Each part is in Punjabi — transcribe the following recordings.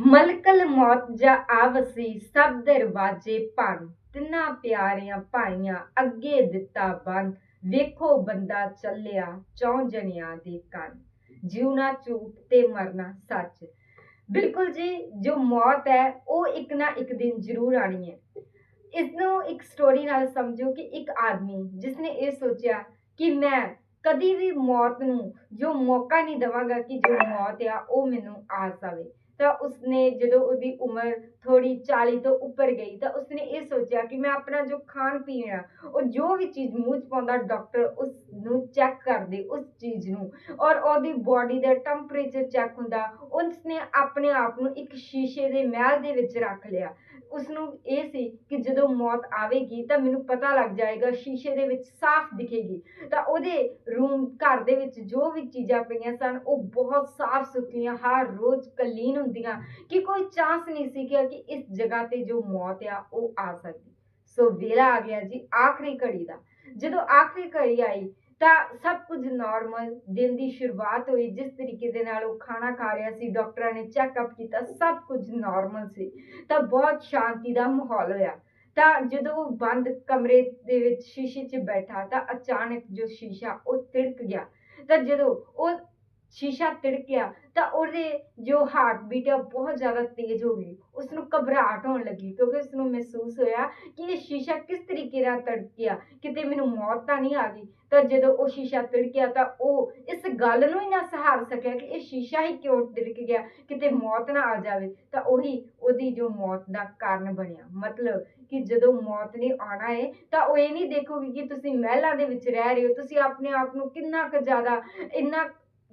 ਮਲਕਲ ਮੌਤ ਜਾ ਆਵਸੀ, ਸਭ ਦਰਵਾਜੇ ਭੰਨ, ਤਿੰਨਾਂ ਪਿਆਰਿਆਂ ਭਾਈਆਂ ਅੱਗੇ ਦਿੱਤਾ ਬੰਦ ਵੇਖੋ ਬੰਦਾ ਚੱਲਿਆ ਚੌਂ ਜਣਿਆਂ ਦੇ ਕੰਨ, ਜਿਉਣਾ ਝੂਠ ਤੇ ਮਰਨਾ ਸੱਚ। ਬਿਲਕੁਲ ਜੀ, ਜੋ ਮੌਤ ਹੈ, ਉਹ ਇੱਕ ਨਾ ਇੱਕ ਦਿਨ ਜ਼ਰੂਰ ਆਣੀ ਹੈ। ਇਸ ਨੂੰ ਇੱਕ ਸਟੋਰੀ ਨਾਲ ਸਮਝੋ ਕਿ ਇੱਕ ਆਦਮੀ ਜਿਸਨੇ ਇਹ ਸੋਚਿਆ ਕਿ ਮੈਂ ਕਦੀ ਵੀ ਮੌਤ ਨੂੰ, ਜੋ ਮੌਕਾ ਨਹੀਂ ਦਵਾਂਗਾ ਕਿ ਜੋ ਮੌਤ ਆ, ਉਹ ਮੈਨੂੰ ਆ ਜਾਵੇ। ਤਾਂ ਉਸਨੇ ਜਦੋਂ ਉਹਦੀ ਉਮਰ ਥੋੜੀ 40 ਤੋਂ ਉੱਪਰ ਗਈ ਤਾਂ ਉਸਨੇ ਇਹ ਸੋਚਿਆ ਕਿ ਮੈਂ ਆਪਣਾ ਜੋ ਖਾਣ ਪੀਣ ਆ, ਉਹ ਜੋ ਵੀ ਚੀਜ਼ ਮੂੰਹ 'ਚ ਪਾਉਂਦਾ ਡਾਕਟਰ ਉਸ ਨੂੰ ਚੈੱਕ ਕਰਦੇ ਉਸ ਚੀਜ਼ ਨੂੰ ਔਰ ਉਹਦੀ ਬਾਡੀ ਦਾ ਟੈਂਪਰੇਚਰ ਚੈੱਕ ਹੁੰਦਾ, ਉਸਨੇ ਆਪਣੇ ਆਪ ਨੂੰ ਇੱਕ ਸ਼ੀਸ਼ੇ ਦੇ ਮਹਿਲ ਦੇ ਵਿੱਚ ਰੱਖ ਲਿਆ। ਉਸ ਨੂੰ ਇਹ ਸੀ ਕਿ ਜਦੋਂ ਮੌਤ ਆਵੇਗੀ ਤਾਂ ਮੈਨੂੰ ਪਤਾ ਲੱਗ ਜਾਏਗਾ, ਸ਼ੀਸ਼ੇ ਦੇ ਵਿੱਚ ਸਾਫ਼ ਦਿਖੇਗੀ। ਤਾਂ ਉਹਦੇ ਰੂਮ ਘਰ ਦੇ ਵਿੱਚ ਜੋ ਵੀ ਚੀਜ਼ਾਂ ਪਈਆਂ ਸਨ, ਉਹ ਬਹੁਤ ਸਾਫ਼ ਸੁਥਰੀਆਂ, ਹਰ ਰੋਜ਼ ਕਲੀਨ ਹੁੰਦੀਆਂ, ਕਿ ਕੋਈ ਚਾਂਸ ਨਹੀਂ ਸੀ ਕਿ ਕਿ ਇਸ ਜਗ੍ਹਾ ਤੇ ਜੋ ਮੌਤ ਆ, ਉਹ ਆ ਸਕਦੀ। ਸੋ ਵੇਲਾ ਆ ਗਿਆ ਜੀ ਆਖਰੀ ਘੜੀ ਦਾ। ਜਦੋਂ ਆਖਰੀ ਘੜੀ ਆਈ ਤਾਂ ਸਭ ਕੁਝ ਨਾਰਮਲ ਦਿਨ ਦੀ ਸ਼ੁਰੂਆਤ ਹੋਈ, ਜਿਸ ਤਰੀਕੇ ਦੇ ਨਾਲ ਉਹ ਖਾਣਾ ਖਾ ਰਿਹਾ ਸੀ ਡਾਕਟਰਾਂ ਨੇ ਚੈੱਕਅਪ ਕੀਤਾ, ਸਭ ਕੁਝ ਨਾਰਮਲ ਸੀ। ਤਾਂ ਬਹੁਤ ਸ਼ਾਂਤੀ ਦਾ ਮਾਹੌਲ ਹੋਇਆ। ਤਾਂ ਜਦੋਂ ਉਹ ਬੰਦ ਕਮਰੇ ਦੇ ਵਿੱਚ ਸ਼ੀਸ਼ੇ 'ਚ ਬੈਠਾ ਤਾਂ ਅਚਾਨਕ ਜੋ ਸ਼ੀਸ਼ਾ ਉਹ ਤਿੜਕ ਗਿਆ। ਤਾਂ ਜਦੋਂ ਉਹ ਸ਼ੀਸ਼ਾ ਤਿੜਕਿਆ ਤਾਂ ਉਹਦੇ ਜੋ ਹਾਰਟ ਬੀਟ ਹੈ ਬਹੁਤ ਜ਼ਿਆਦਾ ਤੇਜ਼ ਹੋ ਗਈ। ਉਸ ਨੂੰ ਘਬਰਾਹਟ ਹੋਣ ਲੱਗੀ ਕਿਉਂਕਿ ਉਸ ਨੂੰ ਮਹਿਸੂਸ ਹੋਇਆ ਕਿ ਇਹ ਸ਼ੀਸ਼ਾ ਕਿਸ ਤਰੀਕੇ ਨਾਲ ਤੜਕਿਆ, ਕਿਤੇ ਮੈਨੂੰ ਮੌਤ ਤਾਂ ਨਹੀਂ ਆ ਗਈ। ਤਾਂ ਜਦੋਂ ਉਹ ਸ਼ੀਸ਼ਾ ਤਿੜਕਿਆ ਤਾਂ ਉਹ ਇਸ ਗੱਲ ਨੂੰ ਹੀ ਨਾ ਸਹਾਰ ਸਕਿਆ ਕਿ ਇਹ ਸ਼ੀਸ਼ਾ ਹੀ ਕਿਉਂ ਤਿੜਕ ਗਿਆ, ਕਿਤੇ ਮੌਤ ਨਾ ਆ ਜਾਵੇ। ਤਾਂ ਉਹੀ ਉਹਦੀ ਜੋ ਮੌਤ ਦਾ ਕਾਰਨ ਬਣਿਆ। ਮਤਲਬ ਕਿ ਜਦੋਂ ਮੌਤ ਨੇ ਆਉਣਾ ਹੈ ਤਾਂ ਉਹ ਇਹ ਨਹੀਂ ਦੇਖੋਗੇ ਕਿ ਤੁਸੀਂ ਮਹਿਲਾਂ ਦੇ ਵਿੱਚ ਰਹਿ ਰਹੇ ਹੋ, ਤੁਸੀਂ ਆਪਣੇ ਆਪ ਨੂੰ ਕਿੰਨਾ ਕੁ ਜ਼ਿਆਦਾ, ਇੰਨਾ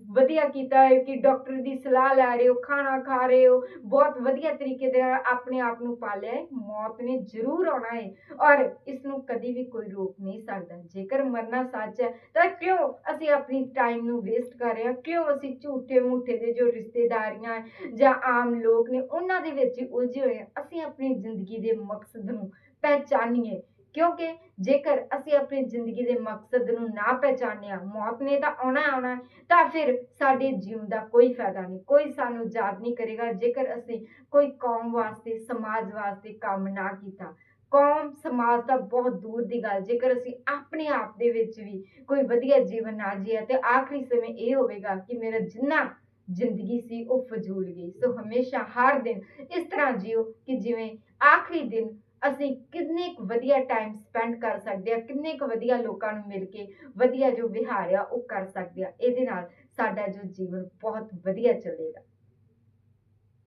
ਵਧੀਆ ਕੀਤਾ ਹੈ ਕਿ ਡਾਕਟਰ ਦੀ ਸਲਾਹ ਲੈ ਰਹੇ ਹੋ, ਖਾਣਾ ਖਾ ਰਹੇ ਹੋ, ਬਹੁਤ ਵਧੀਆ ਤਰੀਕੇ ਦੇ ਨਾਲ ਆਪਣੇ ਆਪ ਨੂੰ ਪਾਲਿਆ ਹੈ, ਮੌਤ ਨੇ ਜ਼ਰੂਰ ਆਉਣਾ ਹੈ ਔਰ ਇਸ ਨੂੰ ਕਦੀ ਵੀ ਕੋਈ ਰੋਕ ਨਹੀਂ ਸਕਦਾ। ਜੇਕਰ ਮਰਨਾ ਸੱਚ ਹੈ, ਤਾਂ ਕਿਉਂ ਅਸੀਂ ਆਪਣੀ ਟਾਈਮ ਨੂੰ ਵੇਸਟ ਕਰ ਰਹੇ ਹਾਂ? ਕਿਉਂ ਅਸੀਂ ਝੂਠੇ ਮੂਠੇ ਦੇ ਜੋ ਰਿਸ਼ਤੇਦਾਰੀਆਂ ਜਾਂ ਆਮ ਲੋਕ ਨੇ, ਉਹਨਾਂ ਦੇ ਵਿੱਚ ਉਲਝੇ ਹੋਏ ਹਾਂ? ਅਸੀਂ ਆਪਣੀ ਜ਼ਿੰਦਗੀ ਦੇ ਮਕਸਦ ਨੂੰ ਪਹਿਚਾਨੀਏ। ਕਿਉਂਕਿ ਜੇਕਰ ਅਸੀਂ ਆਪਣੀ ਜ਼ਿੰਦਗੀ ਦੇ ਮਕਸਦ ਨੂੰ ਨਾ ਪਹਿਚਾਨਿਆ ਮੌਤ ਨੇ ਤਾਂ ਆਉਣਾ ਆਉਣਾ, ਤਾਂ ਫਿਰ ਸਾਡੇ ਜੀਵਨ ਦਾ ਕੋਈ ਫਾਇਦਾ ਨਹੀਂ, ਕੋਈ ਸਾਨੂੰ ਯਾਦ ਨਹੀਂ ਕਰੇਗਾ ਜੇਕਰ ਅਸੀਂ ਕੋਈ ਕੌਮ ਵਾਸਤੇ, ਸਮਾਜ ਵਾਸਤੇ ਕੰਮ ਨਾ ਕੀਤਾ। ਕੌਮ, ਸਮਾਜ ਦਾ ਬਹੁਤ ਦੂਰ ਦੀ ਗੱਲ, ਜੇਕਰ ਅਸੀਂ ਆਪਣੇ ਆਪ ਦੇ ਵਿੱਚ ਵੀ ਕੋਈ ਵਧੀਆ ਜੀਵਨ ਨਾ ਜੀਆ ਤੇ ਆਖਰੀ ਸਮੇਂ ਇਹ ਹੋਵੇਗਾ ਕਿ ਮੇਰਾ ਜਿੰਨਾ ਜ਼ਿੰਦਗੀ ਸੀ ਉਹ ਫਜ਼ੂਲ ਗਈ। ਸੋ ਹਮੇਸ਼ਾ ਹਰ ਦਿਨ ਇਸ ਤਰ੍ਹਾਂ ਜਿਓ ਕਿ ਜਿਵੇਂ ਆਖਰੀ ਦਿਨ ਅਸੀਂ ਕਿੰਨੇ ਕੁ ਵਧੀਆ ਟਾਈਮ ਸਪੈਂਡ ਕਰ ਸਕਦੇ ਆ, ਕਿੰਨੇ ਕੁ ਵਧੀਆ ਲੋਕਾਂ ਨੂੰ ਮਿਲ ਕੇ ਵਧੀਆ ਜੋ ਵਿਹਾਰ ਆ, ਉਹ ਕਰ ਸਕਦੇ ਆ। ਇਹਦੇ ਨਾਲ ਸਾਡਾ ਜੋ ਜੀਵਨ ਬਹੁਤ ਵਧੀਆ ਚੱਲੇਗਾ।